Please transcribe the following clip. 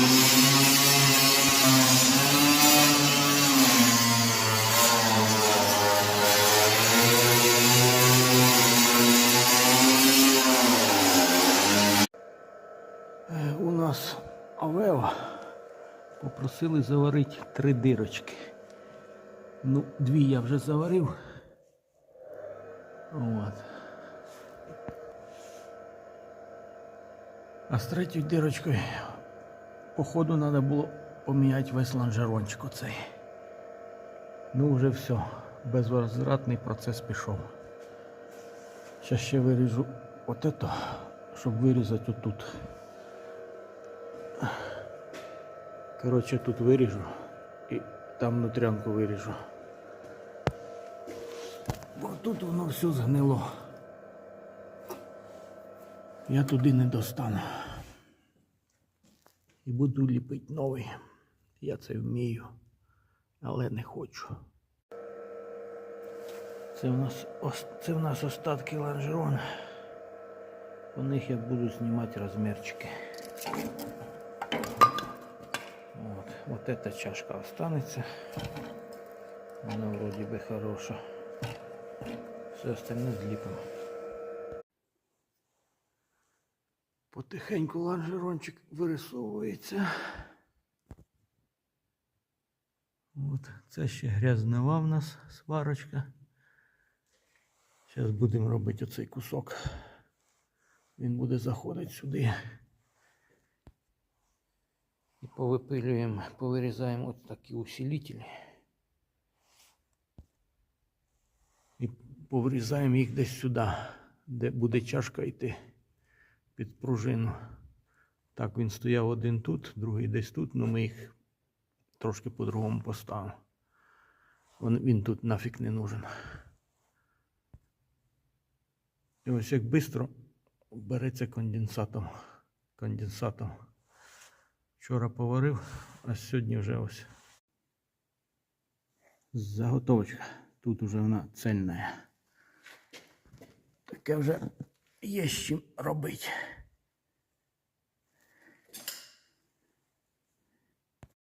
Е, у нас Авео попросили заварити три дирочки. Ну, дві я вже заварив. От. А з третьою дирочкою походу, треба було поміняти весь лонжерончик оцей. Ну, вже все. Безвозвратний процес пішов. Зараз ще виріжу от это, щоб вирізати отут. Коротше, тут виріжу і там внутрянку виріжу. Бо тут воно все згнило. Я туди не достану. І буду ліпити новий. Я це вмію, але не хочу. Це в нас, це в нас остатки лонжерон. По них я буду знімати розмірчики. Вот, вот эта чашка останется. Она вроде бы хороша. Все остальное зліпимо. Потихеньку лонжерончик вирисовується. От, це ще грязнова в нас сварочка. Зараз будемо робити оцей кусок. Він буде заходити сюди. І повипилюємо, повирізаємо от такі усилителі. І повирізаємо їх десь сюди, де буде чашка йти під пружину. Так він стояв один тут, другий десь тут, але ми їх трошки по-другому поставимо. Він, тут нафіг не нужен. І ось як швидко береться конденсатом. конденсатом. Вчора поварив, а сьогодні вже ось. Заготовочка. Тут уже вона цельна. Таке вже є з чим робити.